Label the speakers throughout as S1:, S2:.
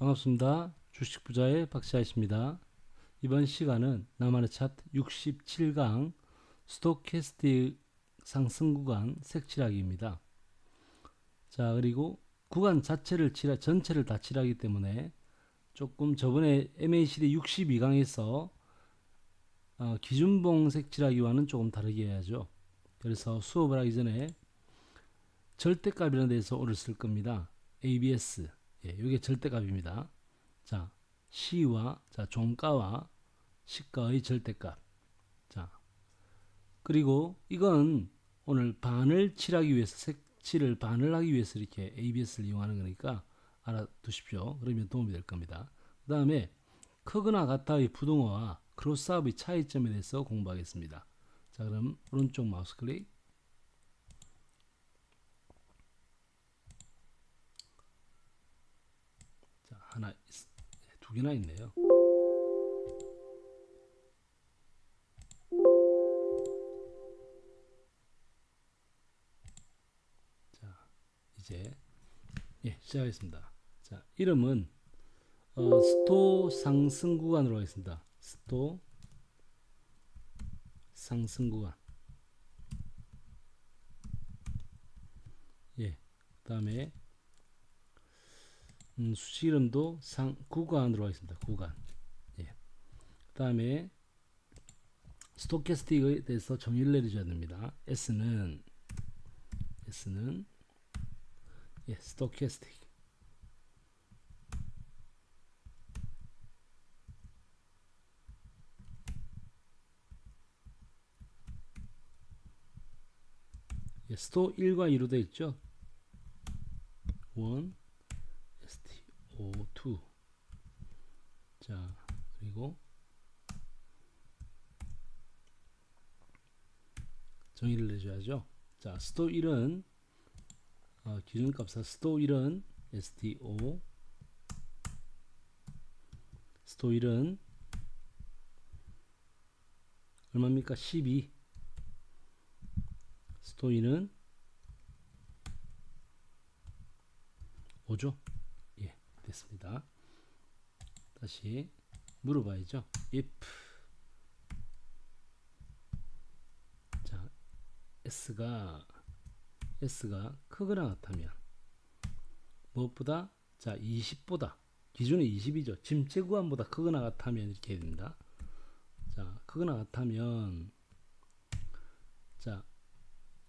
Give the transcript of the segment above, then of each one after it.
S1: 반갑습니다. 주식부자의 박시아입니다. 이번 시간은 나만의 차트 67강 스토캐스틱 상승 구간 색칠하기입니다. 자 그리고 구간 자체를 칠하, 전체를 다 칠하기 때문에 조금 저번에 MACD 62강에서 어, 기준봉 색칠하기와는 조금 다르게 해야죠. 그래서 수업을 하기 전에 절대값이라는 데서 오를 쓸 겁니다. ABS 예, 이게 절대값입니다. 자, 시와 자 종가와 시가의 절대값. 자, 그리고 이건 오늘 반을 칠하기 위해서 색칠을 반을 하기 위해서 이렇게 ABS를 이용하는 거니까 알아두십시오. 그러면 도움이 될 겁니다. 그 다음에 크거나 같다의 부동어와 크로스업의 차이점에 대해서 공부하겠습니다. 자, 그럼 오른쪽 마우스 클릭. 하나, 있- 두 개나 있네요. 자, 이제 예, 시작하겠습니다. 자, 이름은 어, 스토 상승 구간으로 하겠습니다. 스토 상승 구간. 예, 그다음에 음, 수식 이름도 상 구간으로 하겠습니다. 구간. 예. 그다음에 스토캐스틱에 대해서 정의를 내려줘야 됩니다. S는 S는 예, 스토캐스틱. 예, 스토 1과 2로 되어 있죠. 1 STO2 자 그리고 정의를 내줘야죠. 자 스토 1은 어, 기준값사 스토 1은 STO 스토 1은 얼마입니까? 12 스토 2는 5죠? 예, 됐습니다. 다시 물어봐야죠. if 자 s가 s가 크거나 같다면 무엇보다 자 20보다 기준이 20이죠. 침체 구간보다 크거나 같다면 이렇게 됩니다. 자 크거나 같다면 자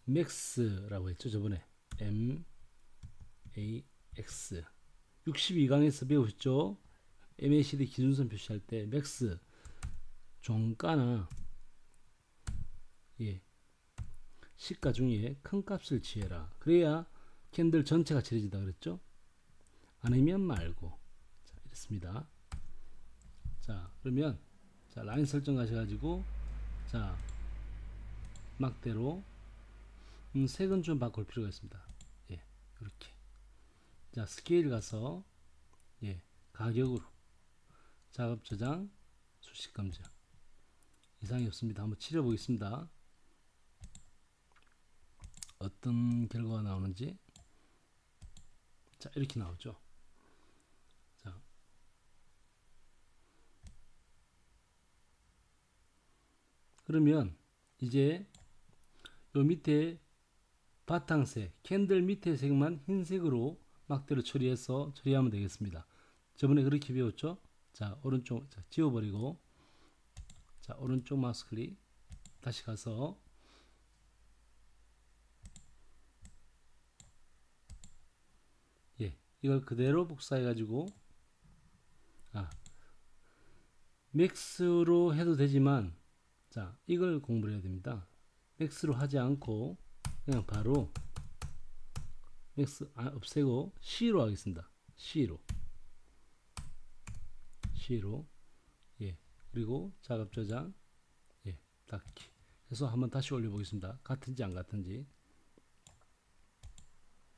S1: 맥스라고 했죠 저번에 M A X 62강에서 배우셨죠? MACD 기준선 표시할 때 맥스 종가나 예 시가 중에 큰 값을 취해라. 그래야 캔들 전체가 칠해진다 그랬죠? 아니면 말고 자 이렇습니다. 자 그러면 자 라인 설정 하셔 가지고 자 막대로 음, 색은 좀 바꿀 필요가 있습니다. 예 이렇게 자 스케일 가서 예 가격으로 작업 저장 수식 검증 이상이 없습니다. 한번 치려 보겠습니다. 어떤 결과가 나오는지 자 이렇게 나오죠. 자 그러면 이제 요 밑에 바탕색 캔들 밑에 색만 흰색으로 막대로 처리해서 처리하면 되겠습니다. 저번에 그렇게 배웠죠? 자 오른쪽 자, 지워버리고 자 오른쪽 마우스 클릭 다시 가서 예 이걸 그대로 복사해 가지고 아 맥스로 해도 되지만 자 이걸 공부를 해야 됩니다. 맥스로 하지 않고 그냥 바로 맥스 아, 없애고 C로 하겠습니다. C로. C로. 예. 그리고 작업 저장. 예. 닫기 해서 한번 다시 올려 보겠습니다. 같은지 안 같은지.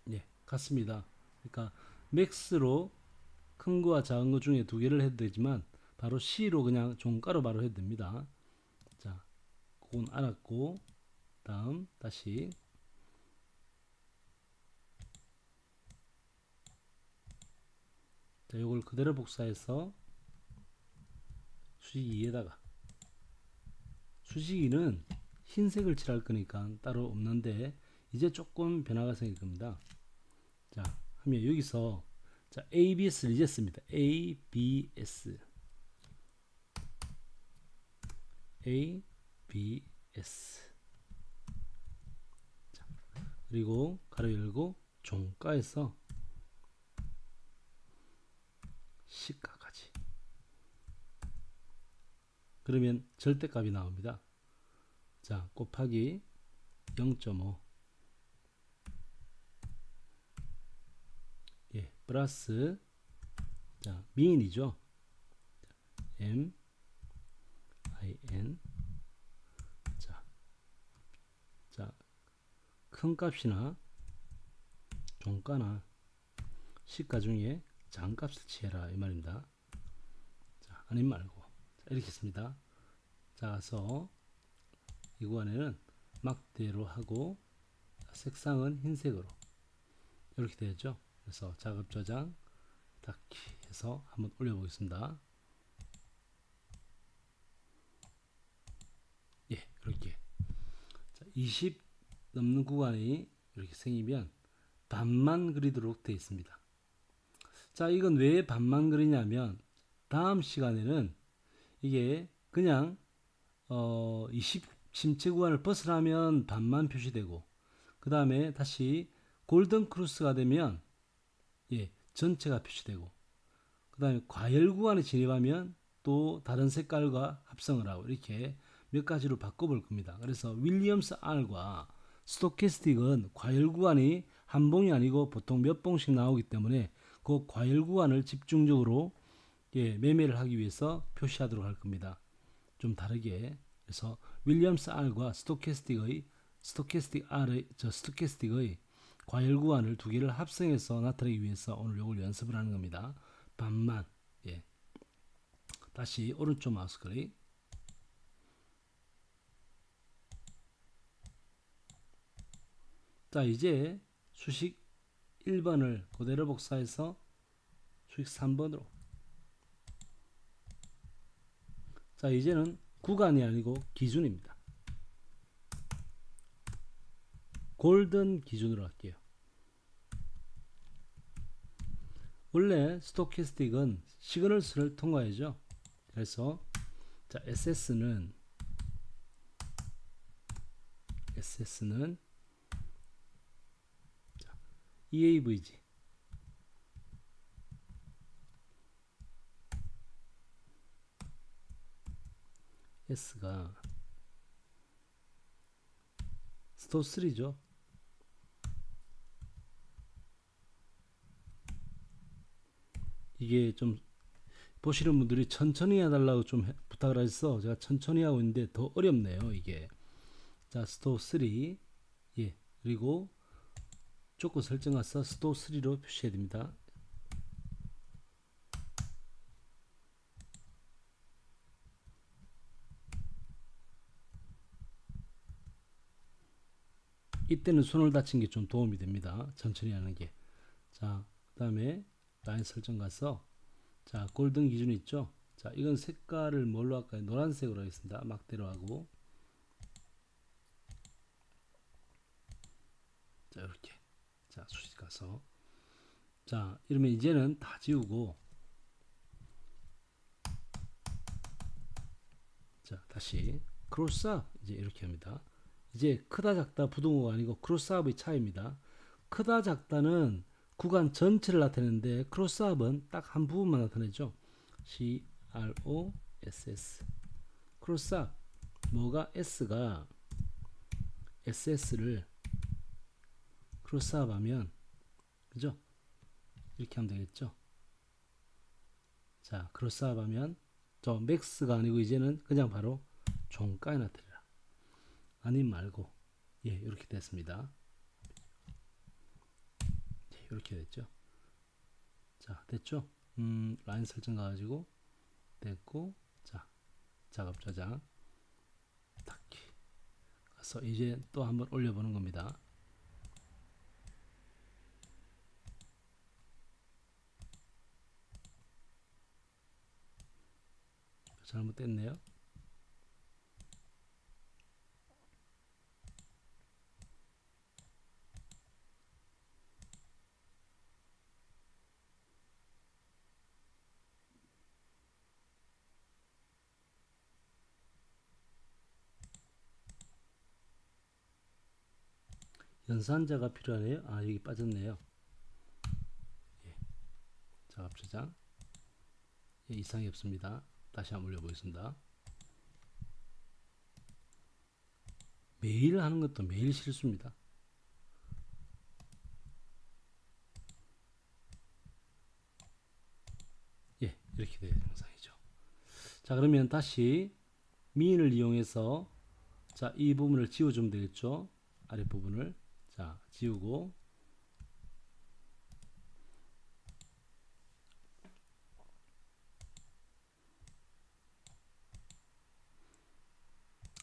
S1: 예. 같습니다. 그러니까 맥스로 큰 거와 작은 거 중에 두 개를 해도 되지만 바로 C로 그냥 종가로 바로 해도 됩니다. 자 그건 알았고 다음 다시 자, 요걸 그대로 복사해서 수직 2에다가 수직 2는 흰색을 칠할 거니까 따로 없는데 이제 조금 변화가 생길 겁니다. 자, 하면 여기서 자, ABS를 이제 씁니다. ABS ABS 자, 그리고 가로 열고 종가에서 시가까지 그러면 절대값이 나옵니다. 자, 곱하기 0.5 예, 플러스 자, 미인이죠. M I N 자, 자, 큰 값이나 종가나 시가 중에 장값을 취해라 이 말입니다. 자, 아님 말고 자, 이렇게 씁니다. 자, 그래서 이 구간에는 막대로 하고 색상은 흰색으로 이렇게 되죠. 그래서 작업 저장 닫기 해서 한번 올려보겠습니다. 예, 이렇게 자, 20 넘는 구간이 이렇게 생기면 반만 그리도록 되어 있습니다. 자, 이건 왜 반만 그리냐면 다음 시간에는 이게 그냥 어, 20 심체 구간을 벗어나면 반만 표시되고 그 다음에 다시 골든 크루스가 되면 예, 전체가 표시되고 그 다음에 과열 구간에 진입하면 또 다른 색깔과 합성을 하고 이렇게 몇 가지로 바꿔볼 겁니다. 그래서 윌리엄스 R과 스토캐스틱은 과열 구간이 한 봉이 아니고 보통 몇 봉씩 나오기 때문에 그 과열 구간을 집중적으로 예, 매매를 하기 위해서 표시하도록 할 겁니다. 좀 다르게 그래서 윌리엄스 R과 스토캐스틱의 스토캐스틱 R의 저 스토캐스틱의 과열 구간을 두 개를 합성해서 나타내기 위해서 오늘 요걸 연습을 하는 겁니다. 반만 예. 다시 오른쪽 마우스 클릭 자 이제 수식 1번을 그대로 복사해서 수식 3번으로 자 이제는 구간이 아니고 기준입니다. 골든 기준으로 할게요. 원래 스토캐스틱은 시그널스를 통과해죠. 그래서 자 SS는 SS는 자, EAVG S가 스토 3죠. 이게 좀 보시는 분들이 천천히 해달라고 좀 해- 부탁을 하셔서 제가 천천히 하고 있는데 더 어렵네요 이게. 자 스토 3예 그리고 조건 설정 가서 스토 3로 표시해야 됩니다 이때는 손을 다친 게 좀 도움이 됩니다. 천천히 하는 게 자 그 다음에 라인 설정 가서 자 골든 기준 있죠? 자 이건 색깔을 뭘로 할까요? 노란색으로 하겠습니다. 막대로 하고. 자 이렇게. 자 수직 가서. 자 이러면 이제는 다 지우고. 자 다시 크로스업 이제 이렇게 합니다 이제 크다 작다 부동호가 아니고 크로스업의 차이입니다 크다 작다는 구간 전체를 나타내는데 크로스업은 딱 한 부분만 나타내죠. C R O S S 크로스업 뭐가 S가 SS를 크로스업 하면 그죠? 이렇게 하면 되겠죠. 자 크로스업 하면 저 맥스가 아니고 이제는 그냥 바로 종가에 나타내라. 아님 말고 예 이렇게 됐습니다. 예, 이렇게 됐죠. 자 됐죠. 음, 라인 설정 가지고 됐고 자 작업 저장 딱 가서 이제 또 한번 올려보는 겁니다. 잘못됐네요. 연산자가 필요하네요. 아 여기 빠졌네요. 예. 작업 저장. 예, 이상이 없습니다. 다시 한번 올려보겠습니다. 매일 하는 것도 매일 실수입니다. 예, 이렇게 되는 영상이죠. 자, 그러면 다시 미인을 이용해서 자, 이 부분을 지워주면 되겠죠. 아랫부분을. 자, 지우고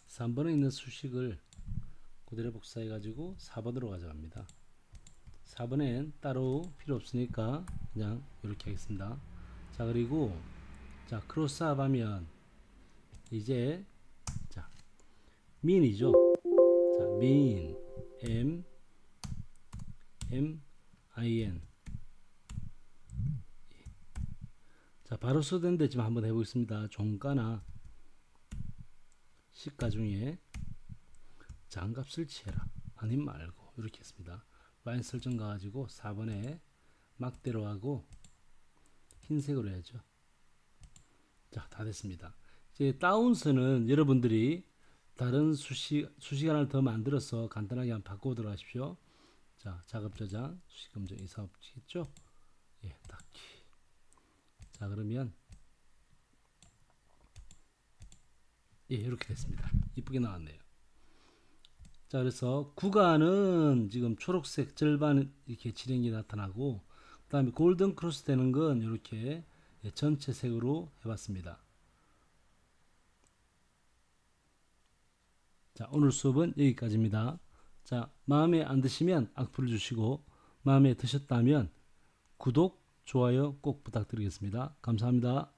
S1: 3번에 있는 수식을 그대로 복사해 가지고 4번으로 가져갑니다. 4번엔 따로 필요 없으니까 그냥 이렇게 하겠습니다. 자 그리고 자 크로스업 하면 이제 자 민이죠. 자 민, m m i n. 자 바로 써된데 지금 한번 해보겠습니다. 종가나 시가 중에 장값을 취해라. 아님 말고. 이렇게 했습니다. 라인 설정 가가지고 4번에 막대로 하고 흰색으로 해야죠. 자 다 됐습니다. 이제 다운스는 여러분들이 다른 수시, 수시간을 더 만들어서 간단하게 한번 바꿔보도록 하십시오 자 작업 저장 수식 검정 이상 없겠죠 예 닫기 자 그러면 예, 이렇게 됐습니다. 이쁘게 나왔네요. 자, 그래서 구간은 지금 초록색 절반 이렇게 진행이 나타나고, 그 다음에 골든 크로스 되는 건 이렇게 예, 전체 색으로 해봤습니다. 자, 오늘 수업은 여기까지입니다. 자, 마음에 안 드시면 악플을 주시고, 마음에 드셨다면 구독, 좋아요 꼭 부탁드리겠습니다. 감사합니다.